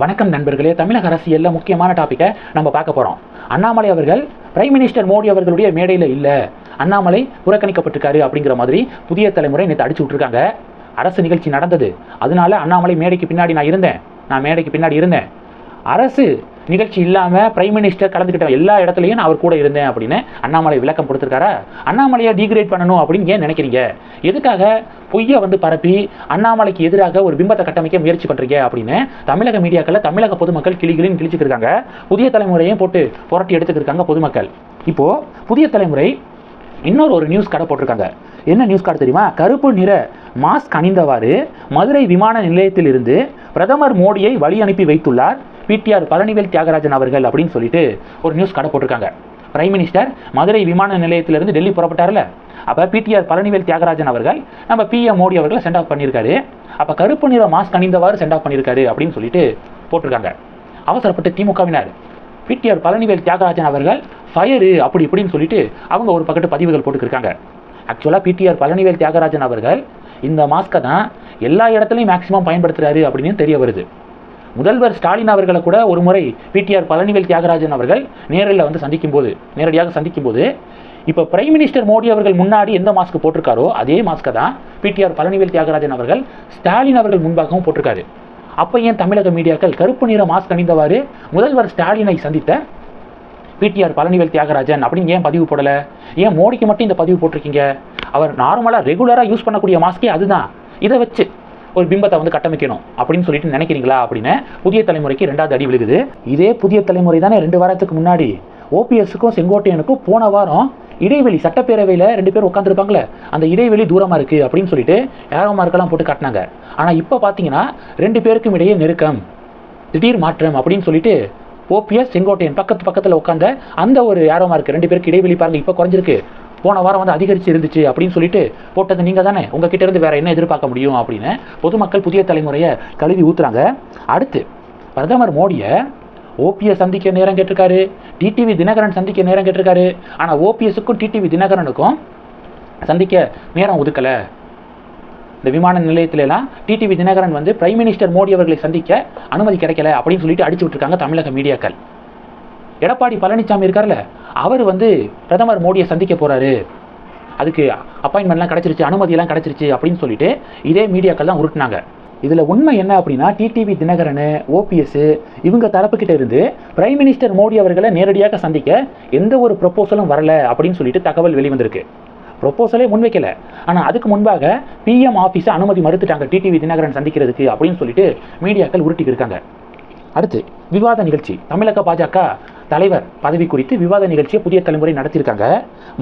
வணக்கம் நண்பர்களே. தமிழக அரசியலில் முக்கியமான டாப்பிக்கை நம்ம பார்க்க போகிறோம் அண்ணாமலை அவர்கள் பிரைம் மினிஸ்டர் மோடி அவர்களுடைய மேடையில் இல்லை. அண்ணாமலை புறக்கணிக்கப்பட்டிருக்காரு அப்படிங்கிற மாதிரி புதிய தலைமுறை நேற்று அடிச்சு விட்ருக்காங்க அரசு நிகழ்ச்சி நடந்தது. அதனால அண்ணாமலை மேடைக்கு பின்னாடி நான் இருந்தேன். நான் மேடைக்கு பின்னாடி இருந்தேன். அரசு நிகழ்ச்சி இல்லாமல் பிரைம் மினிஸ்டர் கலந்துக்கிட்ட எல்லா இடத்துலையும் நான் அவர் கூட இருந்தேன் அப்படின்னு அண்ணாமலை விளக்கம் கொடுத்துருக்காரா? அண்ணாமலையை டீக்ரேட் பண்ணணும் அப்படின்னு ஏன் நினைக்கிறீங்க? எதுக்காக பொய்யை வந்து பரப்பி அண்ணாமலைக்கு எதிராக ஒரு பிம்பத்தை கட்டமைக்க முயற்சி பண்ணுறீங்க அப்படின்னு தமிழக மீடியாக்களில் தமிழக பொதுமக்கள் கிளிகளின்னு கிழிச்சிருக்காங்க புதிய தலைமுறையும் போட்டு புரட்டி எடுத்துக்கிருக்காங்க பொதுமக்கள். இப்போது புதிய தலைமுறை இன்னொரு ஒரு நியூஸ் கார்டை போட்டிருக்காங்க. என்ன நியூஸ் கார்டு தெரியுமா? கருப்பு நிற மாஸ்க் அணிந்தவாறு மதுரை விமான நிலையத்திலிருந்து பிரதமர் மோடியை வழி அனுப்பி வைத்துள்ளார். பிடிஆர் பழனிவேல் தியாகராஜன் அவர்கள் அப்படின்னு சொல்லிட்டு ஒரு நியூஸ் கடை போட்டிருக்காங்க. பிரைம் மினிஸ்டர் மதுரை விமான நிலையத்திலிருந்து டெல்லி புறப்பட்டார்ல? அப்போ பிடிஆர் பழனிவேல் தியாகராஜன் அவர்கள் நம்ம பிஎம் மோடி அவர்களை சென்ட் ஆஃப் பண்ணியிருக்காரு. அப்போ கருப்பு நிற மாஸ்க் அணிந்தவாறு சென்ட் ஆஃப் பண்ணியிருக்காரு அப்படின்னு சொல்லிட்டு போட்டிருக்காங்க. அவசரப்பட்டு திமுகவினர் பிடிஆர் பழனிவேல் தியாகராஜன் அவர்கள் ஃபயரு அப்படி இப்படின்னு சொல்லிட்டு அவங்க ஒரு பக்கத்து பதிவுகள் போட்டுக்கிருக்காங்க. ஆக்சுவலாக பிடிஆர் பழனிவேல் தியாகராஜன் அவர்கள் இந்த மாஸ்க்கை தான் எல்லா இடத்துலையும் மேக்ஸிமம் பயன்படுத்துகிறாரு அப்படின்னு தெரிய வருது. முதல்வர் ஸ்டாலின் அவர்களை கூட ஒரு முறை பிடிஆர் பழனிவேல் தியாகராஜன் அவர்கள் நேரில் வந்து சந்திக்கும் போது நேரடியாக சந்திக்கும் போது இப்போ பிரைம் மினிஸ்டர் மோடி அவர்கள் முன்னாடி எந்த மாஸ்க் போட்டிருக்காரோ அதே மாஸ்க்கை தான் பிடிஆர் பழனிவேல் தியாகராஜன் அவர்கள் ஸ்டாலின் அவர்கள் முன்பாகவும் போட்டிருக்காரு. அப்போ ஏன் தமிழக மீடியாக்கள் கருப்பு நிற மாஸ்க் அணிந்தவாறு முதல்வர் ஸ்டாலினை சந்தித்த பிடிஆர் பழனிவேல் தியாகராஜன் அப்படின்னு ஏன் பதிவு போடலை? ஏன் மோடிக்கு மட்டும் இந்த பதிவு போட்டிருக்கீங்க? அவர் நார்மலாக ரெகுலராக யூஸ் பண்ணக்கூடிய மாஸ்கே அதுதான். இதை வச்சு ஒரு பிம்பத்தை வந்து கட்டமைக்கணும் அப்படின்னு சொல்லிட்டு நினைக்கிறீங்களா அப்படின்னு புதிய தலைமுறைக்கு ரெண்டாவது அடி விழுகுது. இதே புதிய தலைமுறை தானே ரெண்டு வாரத்துக்கு முன்னாடி. ஓபிஎஸ்க்கும் செங்கோட்டையனுக்கும் போன வாரம் இடைவெளி சட்டப்பேரவையில் ரெண்டு பேர் உட்காந்துருப்பாங்களே அந்த இடைவெளி தூரமாக இருக்குது அப்படின்னு சொல்லிட்டு ஏரோ மார்க்கெல்லாம் போட்டு காட்டினாங்க. ஆனால் இப்போ பார்த்தீங்கன்னா ரெண்டு பேருக்கும் இடையே நெருக்கம் திடீர் மாற்றம் அப்படின்னு சொல்லிட்டு ஓபிஎஸ் செங்கோட்டையன் பக்கத்து பக்கத்தில் உட்காந்த அந்த ஒரு ஏரோ மார்க் ரெண்டு பேருக்கு இடைவெளி பாருங்கள் இப்போ குறைஞ்சிருக்கு. போன வாரம் வந்து அதிகரிச்சு இருந்துச்சு அப்படின்னு சொல்லிட்டு போட்டது நீங்கள் தானே. உங்ககிட்ட இருந்து வேற என்ன எதிர்பார்க்க முடியும் அப்படின்னு பொதுமக்கள் புதிய தலைமுறையை கழுவி ஊற்றுறாங்க அடுத்து பிரதமர் மோடியை ஓபிஎஸ் சந்திக்க நேரம் கேட்டிருக்காரு. டிடிவி தினகரன் சந்திக்க நேரம் கேட்டிருக்காரு. ஆனால் ஓபிஎஸுக்கும் டிடிவி தினகரனுக்கும் சந்திக்க நேரம் ஒதுக்கலை. இந்த விமான நிலையத்திலலாம் டிடிவி தினகரன் வந்து பிரைம் மினிஸ்டர் மோடி அவர்களை சந்திக்க அனுமதி கிடைக்கல அப்படின்னு சொல்லிட்டு அடிச்சு விட்டுருக்காங்க தமிழக மீடியாக்கள். எடப்பாடி பழனிசாமி இருக்கார்ல அவர் வந்து பிரதமர் மோடியை சந்திக்க போகிறாரு அதுக்கு அப்பாயின்மெண்ட்லாம் கிடச்சிருச்சு அனுமதியெல்லாம் கிடச்சிருச்சு அப்படின்னு சொல்லிட்டு இதே மீடியாக்கள் தான் உருட்டினாங்க. இதில் உண்மை என்ன அப்படின்னா டிடிவி தினகரன் ஓபிஎஸ் இவங்க தரப்புக்கிட்ட இருந்து பிரைம் மினிஸ்டர் மோடி அவர்களை நேரடியாக சந்திக்க எந்த ஒரு ப்ரொப்போசலும் வரல அப்படின்னு சொல்லிட்டு தகவல் வெளிவந்திருக்கு. ப்ரொப்போசலே முன்வைக்கல. ஆனால் அதுக்கு முன்பாக பிஎம் ஆஃபீஸை அனுமதி மறுத்துட்டாங்க டிடிவி தினகரன் சந்திக்கிறதுக்கு அப்படின்னு சொல்லிட்டு மீடியாக்கள் உருட்டிக்கிருக்காங்க அடுத்து விவாத நிகழ்ச்சி. தமிழக பாஜக தலைவர் பதவி குறித்து விவாத நிகழ்ச்சியை புதிய தலைமுறை நடத்தியிருக்காங்க.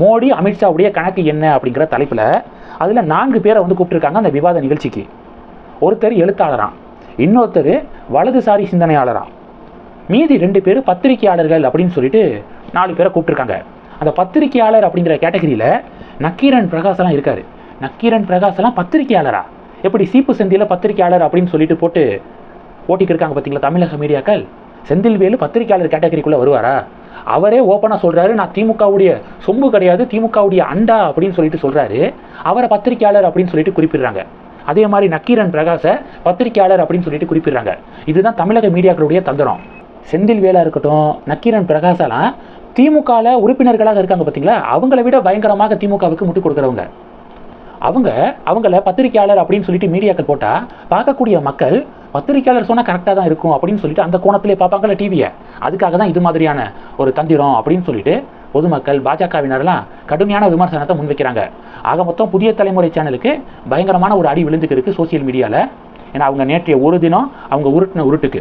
மோடி அமித்ஷாவுடைய கணக்கு என்ன அப்படிங்கிற தலைப்பில் அதில் நான்கு பேரை வந்து கூப்பிட்டுருக்காங்க அந்த விவாத நிகழ்ச்சிக்கு. ஒருத்தர் எழுத்தாளராம் இன்னொருத்தர் வலதுசாரி சிந்தனையாளராம். மீதி ரெண்டு பேர் பத்திரிகையாளர்கள் அப்படின்னு சொல்லிட்டு நாலு பேரை கூப்பிட்டுருக்காங்க. அந்த பத்திரிகையாளர் அப்படிங்கிற கேட்டகரியில் நக்கீரன் பிரகாசலாம் இருக்கார். நக்கீரன் பிரகாசலாம் பத்திரிகையாளரா? எப்படி சீப்பு செந்தியில் பத்திரிகையாளர் அப்படின்னு சொல்லிட்டு போட்டு ஓட்டிக்கிருக்காங்க பார்த்தீங்களா தமிழக மீடியாக்கள்? செந்தில்வேலு பத்திரிகையாளர் கேட்டகரிக்குள்ளே வருவாரா? அவரே ஓப்பனாக சொல்கிறாரு நான் திமுகவுடைய சொம்பு கிடையாது திமுகவுடைய அண்டா அப்படின்னு சொல்லிட்டு சொல்கிறாரு அவரை பத்திரிகையாளர் அப்படின்னு சொல்லிட்டு குறிப்பிடுறாங்க. அதே மாதிரி நக்கீரன் பிரகாச பத்திரிகையாளர் அப்படின்னு சொல்லிட்டு குறிப்பிடுறாங்க. இதுதான் தமிழக மீடியாக்களுடைய தந்திரம். செந்தில் வேலா இருக்கட்டும் நக்கீரன் பிரகாசலாம் திமுகவில் உறுப்பினர்களாக இருக்காங்க பார்த்தீங்களா அவங்கள விட பயங்கரமாக திமுகவுக்கு முட்டுக் கொடுக்குறவங்க. அவங்க அவங்கள பத்திரிகையாளர் அப்படின்னு சொல்லிட்டு மீடியாக்கள் போட்டால் பார்க்கக்கூடிய மக்கள் பத்திரிகையாளர் சொன்னால் கரெக்டாக தான் இருக்கும் அப்படின்னு சொல்லிட்டு அந்த கோணத்திலே பார்ப்பாங்கல்ல டிவியை அதுக்காக தான் இது மாதிரியான ஒரு தந்திரம் அப்படின்னு சொல்லிட்டு பொதுமக்கள் பாஜகவினரெல்லாம் கடுமையான விமர்சனத்தை முன்வைக்கிறாங்க. ஆக மொத்தம் புதிய தலைமுறை சேனலுக்கு பயங்கரமான ஒரு அடி விழுந்துக்கு இருக்குது சோசியல் மீடியாவில் ஏன்னா அவங்க நேற்றைய ஒரு தினம் அவங்க உருட்டின உருட்டுக்கு.